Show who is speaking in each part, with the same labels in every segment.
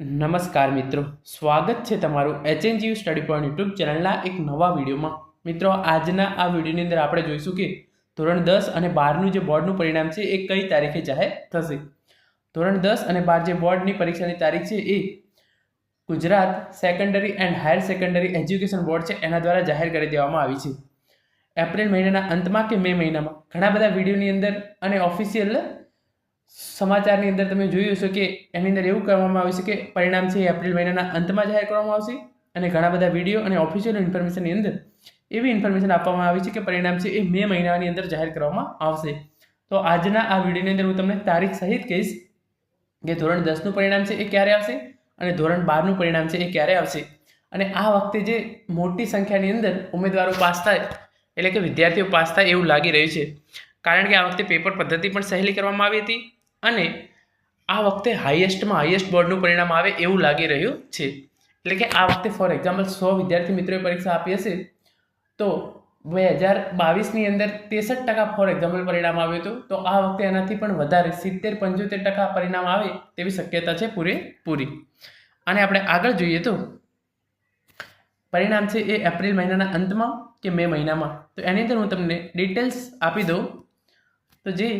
Speaker 1: નમસ્કાર મિત્રો. સ્વાગત છે તમારું એચએનજીયુ સ્ટડી પોઈન્ટ યુટ્યુબ ચેનલના એક નવા વિડીયોમાં. મિત્રો, આજના આ વિડીયોની અંદર આપણે જોઈશું કે ધોરણ દસ અને બારનું જે બોર્ડનું પરિણામ છે એ કઈ તારીખે જાહેર થશે? ધોરણ દસ અને બાર જે બોર્ડની પરીક્ષાની તારીખ છે એ Gujarat secondary and higher secondary education board છે, એના દ્વારા જાહેર કરી દેવામાં આવી છે. એપ્રિલ મહિનાના અંતમાં કે મે મહિનામાં? ઘણા બધા વિડીયોની અંદર અને ઓફિશિયલ સમાચારની અંદર તમે જોયું હશે કે એની અંદર એવું કરવામાં આવ્યું છે કે પરિણામ છે એપ્રિલ મહિનાના અંતમાં જાહેર કરવામાં આવશે અને ઘણા બધા વીડિયો અને ઓફિશિયલ ઇન્ફોર્મેશનની અંદર એવી ઇન્ફોર્મેશન આપવામાં આવી છે કે પરિણામ છે એ મે મહિનાની અંદર જાહેર કરવામાં આવશે. તો આજના આ વિડીયોની અંદર હું તમને તારીખ સહિત કહીશ કે ધોરણ દસનું પરિણામ છે એ ક્યારે આવશે અને ધોરણ બારનું પરિણામ છે એ ક્યારે આવશે. અને આ વખતે જે મોટી સંખ્યાની અંદર ઉમેદવારો પાસ થાય, એટલે કે વિદ્યાર્થીઓ પાસ થાય એવું લાગી રહ્યું છે. કારણ કે આ વખતે પેપર પદ્ધતિ પણ સહેલી કરવામાં આવી હતી. અને આ વખતે હાઈએસ્ટમાં હાઈએસ્ટ બોર્ડનું પરિણામ આવે એવું લાગી રહ્યું છે. એટલે કે આ વખતે ફોર એક્ઝામ્પલ સો વિદ્યાર્થી મિત્રોએ પરીક્ષા આપી હશે, તો બે હજાર બાવીસની અંદર ત્રેસઠ ટકા ફોર એક્ઝામ્પલ પરિણામ આવ્યું હતું, તો આ વખતે એનાથી પણ વધારે સિત્તેર પંચોતેર ટકા પરિણામ આવે તેવી શક્યતા છે પૂરેપૂરી. અને આપણે આગળ જોઈએ તો, પરિણામ છે એ એપ્રિલ મહિનાના અંતમાં કે મે મહિનામાં? તો એની અંદર હું તમને ડિટેલ્સ આપી દઉં. તો જે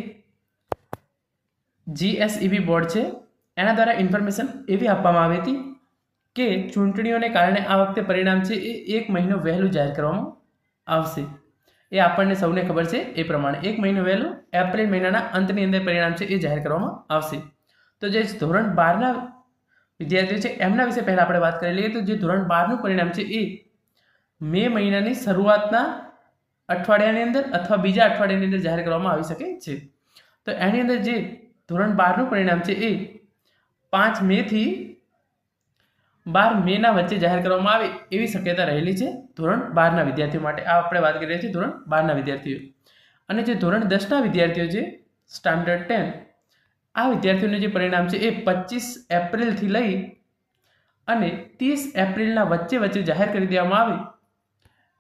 Speaker 1: જીએસઈબી બોર્ડ છે. એના દ્વારા ઇન્ફોર્મેશન એવી આપવામાં આવી હતી કે ચૂંટણીઓને કારણે આ વખતે પરિણામ છે એ એક મહિનો વહેલું જાહેર કરવામાં આવશે. એ આપણને સૌને ખબર છે એ પ્રમાણે. એક મહિનો વહેલું, એપ્રિલ મહિનાના અંતની અંદર પરિણામ છે એ જાહેર કરવામાં આવશે. તો જે ધોરણ બારના વિદ્યાર્થીઓ છે, એમના વિશે પહેલાં આપણે વાત કરી લઈએ તો જે ધોરણ બારનું પરિણામ છે એ મે મહિનાની શરૂઆતના અઠવાડિયાની અંદર અથવા બીજા અઠવાડિયાની અંદર જાહેર કરવામાં આવી શકે છે. તો એની અંદર જે ધોરણ બારનું પરિણામ છે એ. પાંચ મેથી બાર મેના વચ્ચે જાહેર કરવામાં આવે એવી શક્યતા રહેલી છે ધોરણ બારના વિદ્યાર્થીઓ માટે. આ આપણે વાત કરી રહ્યા છીએ ધોરણ બારના વિદ્યાર્થીઓ. અને જે ધોરણ દસના વિદ્યાર્થીઓ છે સ્ટાન્ડર્ડ ટેન આ વિદ્યાર્થીઓનું જે પરિણામ છે એ પચીસ એપ્રિલથી લઈ અને ત્રીસ એપ્રિલના વચ્ચે વચ્ચે જાહેર કરી દેવામાં આવે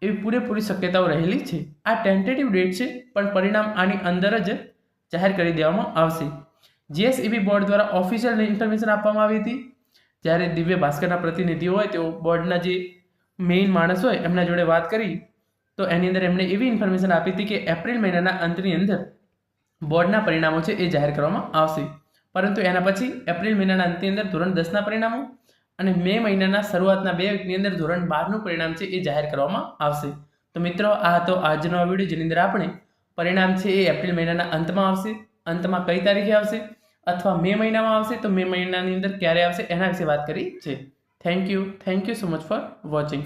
Speaker 1: એવી પૂરેપૂરી શક્યતાઓ રહેલી છે. આ ટેન્ટેટિવ ડેટ છે, પણ પરિણામ આની અંદર જ જાહેર કરી દેવામાં આવશે. જીએસઈબી બોર્ડ દ્વારા ઓફિશિયલ ઇન્ફોર્મેશન આપવામાં આવી હતી. જ્યારે દિવ્ય ભાસ્કરના પ્રતિનિધિઓ હોય, તેઓ બોર્ડના જે મેઇન માણસ હોય, એમના જોડે વાત કરી, તો એની અંદર એમણે એવી ઇન્ફોર્મેશન આપી હતી કે એપ્રિલ મહિનાના અંતની અંદર બોર્ડના પરિણામો છે એ જાહેર કરવામાં આવશે. પરંતુ એના પછી એપ્રિલ મહિનાના અંતની અંદર ધોરણ દસના પરિણામો અને મે મહિનાના શરૂઆતના બે વીકની અંદર ધોરણ બારનું પરિણામ છે એ જાહેર કરવામાં આવશે. તો મિત્રો, આ હતો આજનો વીડિયો, જેની અંદર આપણે પરિણામ છે એ એપ્રિલ મહિનાના અંતમાં આવશે. અંતમાં કઈ તારીખે આવશે? અથવા મે મહિનામાં આવશે, તો મે મહિનાની અંદર ક્યારે આવશે એના વિશે વાત કરી છે. Thank you thank you so much for watching